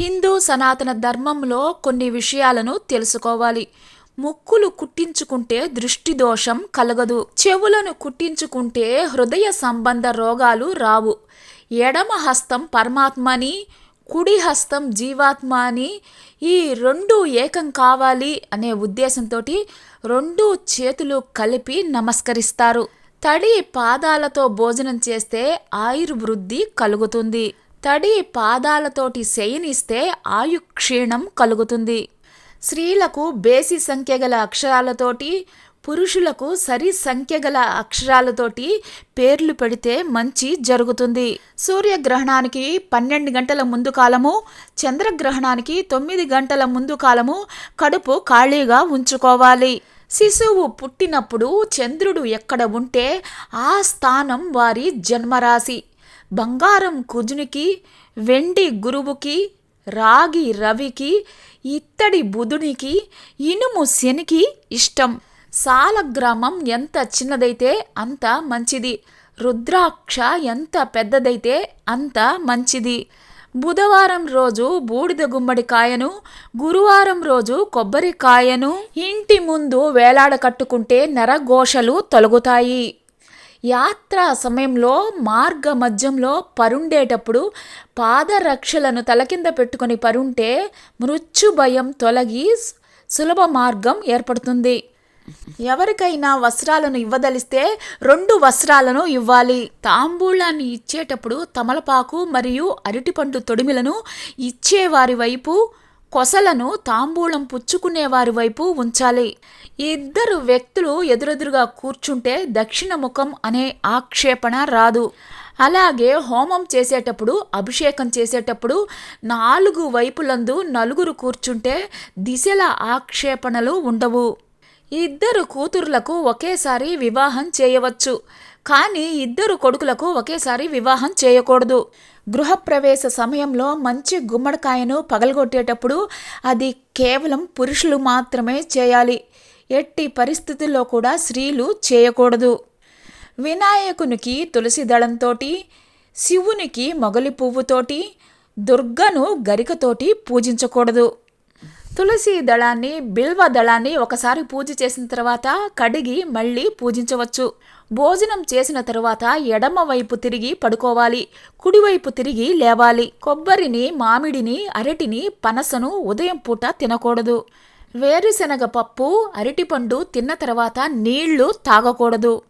హిందూ సనాతన ధర్మంలో కొన్ని విషయాలను తెలుసుకోవాలి. ముక్కులు కుట్టించుకుంటే దృష్టి దోషం కలగదు. చెవులను కుట్టించుకుంటే హృదయ సంబంధ రోగాలు రావు. ఎడమ హస్తం పరమాత్మని కుడి హస్తం జీవాత్మ అని ఈ రెండు ఏకం కావాలి అనే ఉద్దేశంతో రెండు చేతులు కలిపి నమస్కరిస్తారు. తడి పాదాలతో భోజనం చేస్తే ఆయుర్వృద్ధి కలుగుతుంది. తడి పాదాలతోటి శయనిస్తే ఆయు క్షీణం కలుగుతుంది. స్త్రీలకు బేసి సంఖ్య గల అక్షరాలతోటి పురుషులకు సరి సంఖ్య గల అక్షరాలతోటి పేర్లు పెడితే మంచి జరుగుతుంది. సూర్యగ్రహణానికి పన్నెండు గంటల ముందు కాలము చంద్రగ్రహణానికి తొమ్మిది గంటల ముందు కాలము కడుపు ఖాళీగా ఉంచుకోవాలి. శిశువు పుట్టినప్పుడు చంద్రుడు ఎక్కడ ఉంటే ఆ స్థానం వారి జన్మరాశి. బంగారం కుజునికి వెండి గురువుకి రాగి రవికి ఇత్తడి బుధునికి ఇనుము శనికి ఇష్టం. సాలగ్రామం ఎంత చిన్నదైతే అంత మంచిది. రుద్రాక్ష ఎంత పెద్దదైతే అంత మంచిది. బుధవారం రోజు బూడిద గుమ్మడికాయను గురువారం రోజు కొబ్బరికాయను ఇంటి ముందు వేలాడ కట్టుకుంటే నరఘోషలు తొలగుతాయి. యాత్ర సమయంలో మార్గ మధ్యంలో పరుండేటప్పుడు పాదరక్షలను తలకింద పెట్టుకొని పరుంటే మృత్యు భయం తొలగి సులభ మార్గం ఏర్పడుతుంది. ఎవరికైనా వస్త్రాలను ఇవ్వదలిస్తే రెండు వస్త్రాలను ఇవ్వాలి. తాంబూలాన్ని ఇచ్చేటప్పుడు తమలపాకు మరియు అరటిపండు తొడిమిలను ఇచ్చేవారి వైపు కొసలను తాంబూలం పుచ్చుకునేవారి వైపు ఉంచాలి. ఇద్దరు వ్యక్తులు ఎదురెదురుగా కూర్చుంటే దక్షిణ ముఖం అనే ఆక్షేపణ రాదు. అలాగే హోమం చేసేటప్పుడు అభిషేకం చేసేటప్పుడు నాలుగు వైపులందు నలుగురు కూర్చుంటే దిశల ఆక్షేపణలు ఉండవు. ఇద్దరు కూతుర్లకు ఒకేసారి వివాహం చేయవచ్చు. కానీ ఇద్దరు కొడుకులకు ఒకేసారి వివాహం చేయకూడదు. గృహప్రవేశ సమయంలో మంచి గుమ్మడికాయను పగలగొట్టేటప్పుడు అది కేవలం పురుషులు మాత్రమే చేయాలి. ఎట్టి పరిస్థితుల్లో కూడా స్త్రీలు చేయకూడదు. వినాయకునికి తులసి దళంతోటి శివునికి మొగలి పువ్వుతోటి దుర్గను గరికతోటి పూజించకూడదు. తులసి దళాన్ని బిల్వ దళాన్ని ఒకసారి పూజ చేసిన తర్వాత కడిగి మళ్ళీ పూజించవచ్చు. భోజనం చేసిన తరువాత ఎడమ వైపు తిరిగి పడుకోవాలి. కుడివైపు తిరిగి లేవాలి. కొబ్బరిని మామిడిని అరటిని పనసను ఉదయం పూట తినకూడదు. వేరుశనగ పప్పు అరటిపండు తిన్న తర్వాత నీళ్ళు తాగకూడదు.